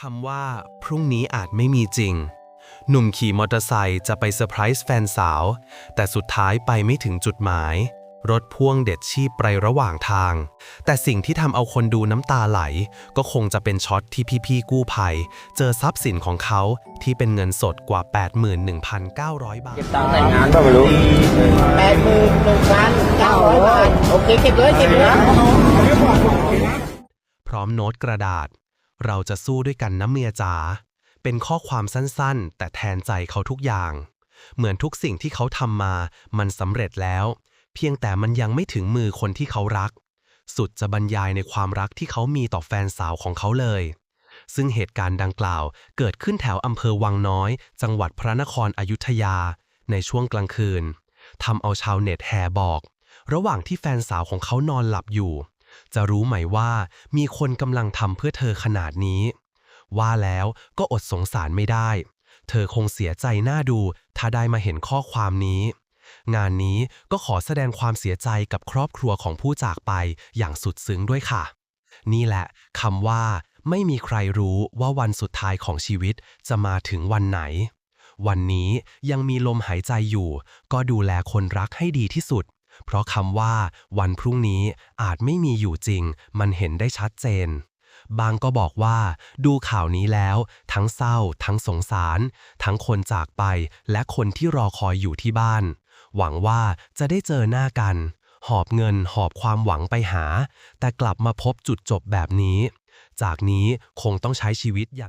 คำว่า พรุ่งนี้อาจไม่มีจริง หนุ่มขี่มอเตอร์ไซค์จะไปเซอร์ไพรส์แฟนสาว แต่สุดท้ายไปไม่ถึงจุดหมาย รถพ่วงเด็ดชีพไประหว่างทาง แต่สิ่งที่ทำเอาคนดูน้ำตาไหล ก็คงจะเป็นช็อตที่พี่ๆกู้ภัย เจอทรัพย์สินของเขาที่เป็นเงินสดกว่า 81,900 บาท เก็บตังค์แต่งงานก็ไม่รู้แปดหมื่นหนึ่งพันเก้าร้อยบาทโอเคเก็บเลยเก็บเลยพร้อมโน้ตกระดาษ เราจะสู้ด้วยกันนะเมียจ๋าเป็นข้อความสั้นๆ แต่แทนใจเขาทุกอย่าง เหมือนทุกสิ่งที่เขาทำมา มันสำเร็จแล้ว เพียงแต่มันยังไม่ถึงมือคนที่เขารัก สุดจะบรรยายในความรักที่เขามีต่อแฟนสาวของเขาเลย ซึ่งเหตุการณ์ดังกล่าว เกิดขึ้นแถวอำเภอวังน้อย จังหวัดพระนครอยุธยา ในช่วงกลางคืนทำเอาชาวเน็ตแห่บอก ระหว่างที่แฟนสาวของเขานอนหลับอยู่ จะรู้ไหมว่ามีคนกำลังทำเพื่อเธอขนาดนี้ ว่าแล้วก็อดสงสารไม่ได้ เธอคงเสียใจหน้าดูถ้าได้มาเห็นข้อความนี้ งานนี้ก็ขอแสดงความเสียใจกับครอบครัวของผู้จากไปอย่างสุดซึ้งด้วยค่ะ นี่แหละคำว่า ไม่มีใครรู้ว่าวันสุดท้ายของชีวิตจะมาถึงวันไหนวันนี้ยังมีลมหายใจอยู่ ก็ดูแลคนรักให้ดีที่สุด เพราะคำว่า วันพรุ่งนี้อาจไม่มีอยู่จริง มันเห็นได้ชัดเจน บางก็บอกว่า ดูข่าวนี้แล้ว ทั้งเศร้า ทั้งสงสาร ทั้งคนจากไป และคนที่รอคอยอยู่ที่บ้าน หวังว่าจะได้เจอหน้ากัน หอบเงินหอบความหวังไปหา แต่กลับมาพบจุดจบแบบนี้ จากนี้คงต้องใช้ชีวิตอย่าง